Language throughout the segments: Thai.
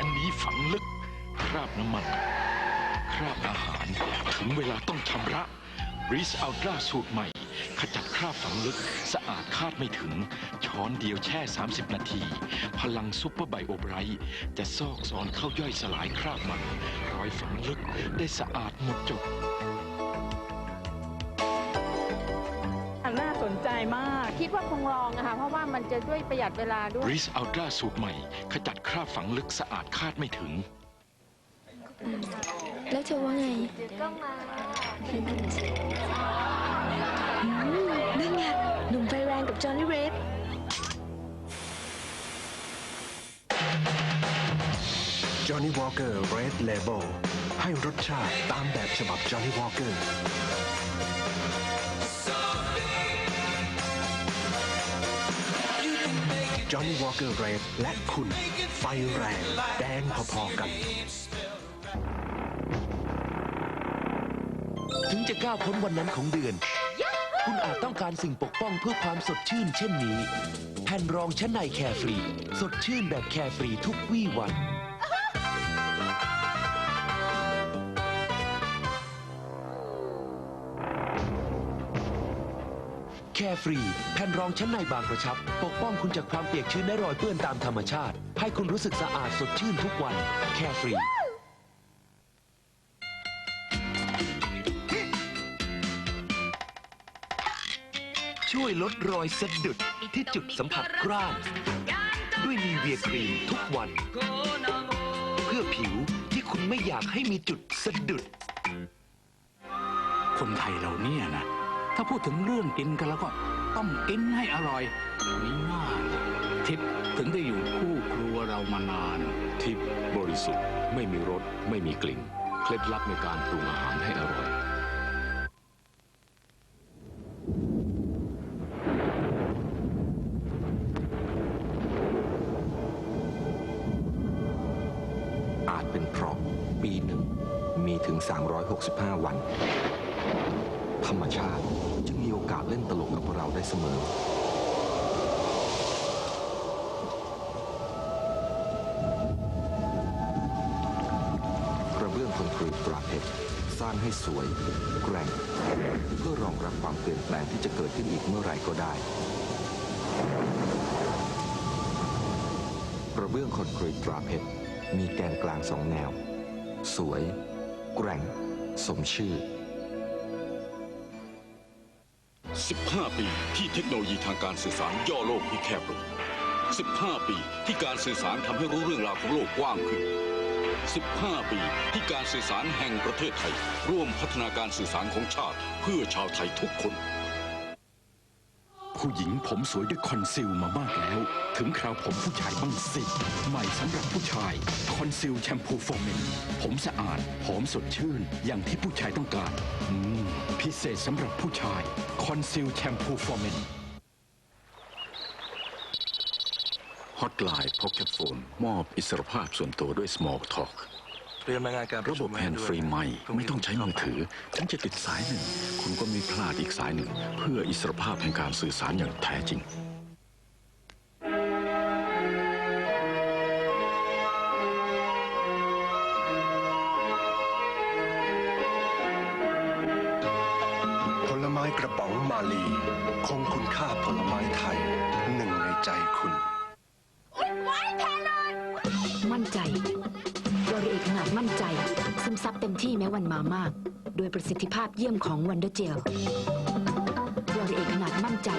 ค้นนี้ฝังลึก คราบน้ำมัน คราบอาหาร ถึงเวลาต้องชำระบริสอัลตราสูตรใหม่ ขจัดคราบฝังลึก สะอาดคาดไม่ถึง ช้อนเดียวแช่ 30 นาที พลังซุปเปอร์ไบโอไบรท์จะซอกซอนเข้าย่อยสลายคราบมัน รอยฝังลึกได้สะอาดหมดจด คิดว่าคงลองนะคะเพราะว่ามันจะด้วยประหยัดเวลาด้วย ริสอัลตราสูตรใหม่ ขจัดคราบฝังลึกสะอาดคาดไม่ถึง แล้วเธอว่าไงเดี๋ยวก็มาอืมนั่นไงหนุ่มไฟแรงกับจอห์นนี่เรด Johnny Walker Red Label ให้รสชาติตามแบบฉบับ Johnny Walker Johnny Walker Red และคุณ ไฟแรง แดงพอๆกัน ถึงจะก้าวพ้นวันนั้นของเดือน คุณอาจต้องการสิ่งปกป้องเพื่อความสดชื่นเช่นนี้ แผ่นรองชั้นในแคร์ฟรี สดชื่นแบบแคร์ฟรีทุกวี่วัน แคร์ฟรีแผ่นรองชั้นในบางกระชับ ปกป้องคุณจากความเปียกชื้นและรอยเปื้อนตามธรรมชาติ ให้คุณรู้สึกสะอาดสดชื่นทุกวันแคร์ฟรีช่วยลดรอยสะดุดที่จุดสัมผัสกร้านด้วยนีเวียครีมทุกวัน เพื่อผิวที่คุณไม่อยากให้มีจุดสะดุด คนไทยเราเนี่ยนะ ถ้าพูดถึงเรื่องกินกันแล้วก็ต้องกินให้อร่อยมีหน้าล่ะทิพย์ถึงได้อยู่คู่ครัวเรามานาน ทิพย์บริสุทธิ์ไม่มีรสไม่มีกลิ่น เคล็ดลับในการปรุงอาหารให้อร่อย อาจเป็นเพราะปีหนึ่งมีถึง 365 วัน ธรรมชาติจึงมีโอกาสเล่นตลกกับเราได้เสมอ กระเบื้องคอนกรีตตราเพชรสร้างให้สวย แกร่ง เพื่อรองรับความเปลี่ยนแปลงที่จะเกิดขึ้นอีกเมื่อไรก็ได้ กระเบื้องคอนกรีตตราเพชรมีแกนกลางสองแนว สวย แกร่ง สมชื่อ 15 ปีที่เทคโนโลยีทางการสื่อสารย่อโลกให้แคบลง 15 ปีที่การสื่อสารทำให้รู้เรื่องราวของโลกกว้างขึ้น 15 ปีที่การสื่อสารแห่งประเทศไทย ร่วมพัฒนาการสื่อสารของชาติ เพื่อชาวไทยทุกคน ผู้หญิงผมสวยด้วยคอนซีลมามากแล้ว ถึงคราวผมผู้ชายบ้างสิ ใหม่สำหรับผู้ชาย คอนซีลแชมพูโฟมเมนผมสะอาด หอมสดชื่น อย่างที่ผู้ชายต้องการอืมพิเศษสำหรับผู้ชาย คอนซีลแชมพูโฟมเมนฮอตไลน์พ็อกเก็ตโฟนมอบอิสรภาพส่วนตัวด้วย Small Talk เตรียมรายงานการระบบแฮนด์ฟรีใหม่ไม่ต้องใช้มือถือ ฉันจะติดสายหนึ่ง คุณก็ไม่พลาดอีกสายหนึ่ง เพื่ออิสรภาพแห่งการสื่อสารอย่างแท้จริง ผลไม้กระป๋องมาลี คงคุณค่าผลไม้ไทยหนึ่งในใจคุณ มั่นใจ บริเอกขนาดมั่นใจ ซึมซับเต็มที่แม้วันมามาก โดยประสิทธิภาพเยี่ยมของวันเดอร์เจลบริเอกขนาดมั่นใจ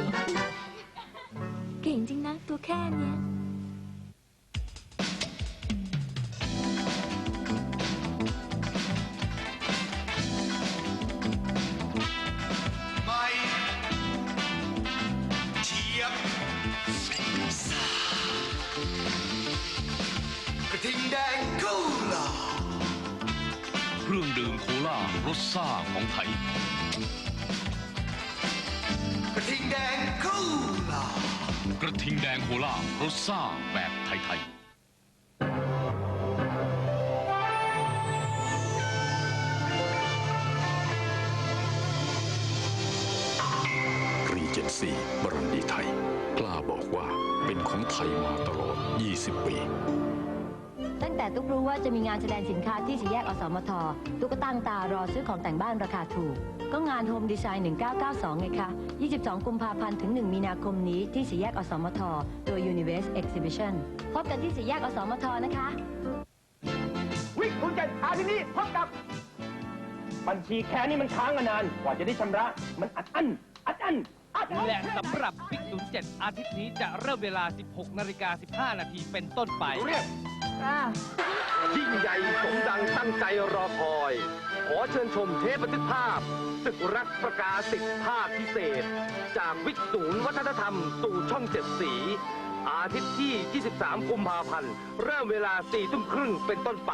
เก่งจริงนะ ตัวแค่เนี้ย ไม่เทียบสากระทิงแดงกูหลาเค รื่องดื่มโคลารสซ่าของไทย กระทิงแดงกูหลากระทิงแดงโคลารสซ่าแบบไทย ๆ รีเจนซีบรันดีไทย กล้าบอกว่าเป็นของไทยมาตลอด 20 ปี ตั้งแต่ตุ๊กรู้ว่าจะมีงานแสดงสินค้าที่สี่แยกอสมท ตุ๊กก็ตั้งตารอซื้อของแต่งบ้านราคาถูก ก็งานโฮมดีไซน์1992 ไงคะ 22 กุมภาพันธ์ถึง 1 มีนาคมนี้ที่สี่แยกอสมท โดย Universe Exhibition พบกันที่สี่แยกอสมทนะคะ วิคุณจันอาทิตย์นี้พบกับ บัญชีแค้นนี่มันค้างมานาน กว่าจะได้ชำระ มันอัดอั้นอัดอั้นอัดอั้น และสำหรับวิก07 อาทิตย์นี้จะเริ่มเวลา 16นาฬิกา15 นาทีเป็นต้นไป เรียกยิ่งใหญ่สมดังตั้งใจรอคอย ขอเชิญชมเทปบันทึกภาพ ศึกรักประกาศิทธิภาพพิเศษ จากวิกศูนย์วัฒนธรรมสู่ช่องเจ็ดสี อาทิตย์ที่ 23 กุมภาพันธ์ เริ่มเวลา4ทุ่มครึ่งเป็นต้นไป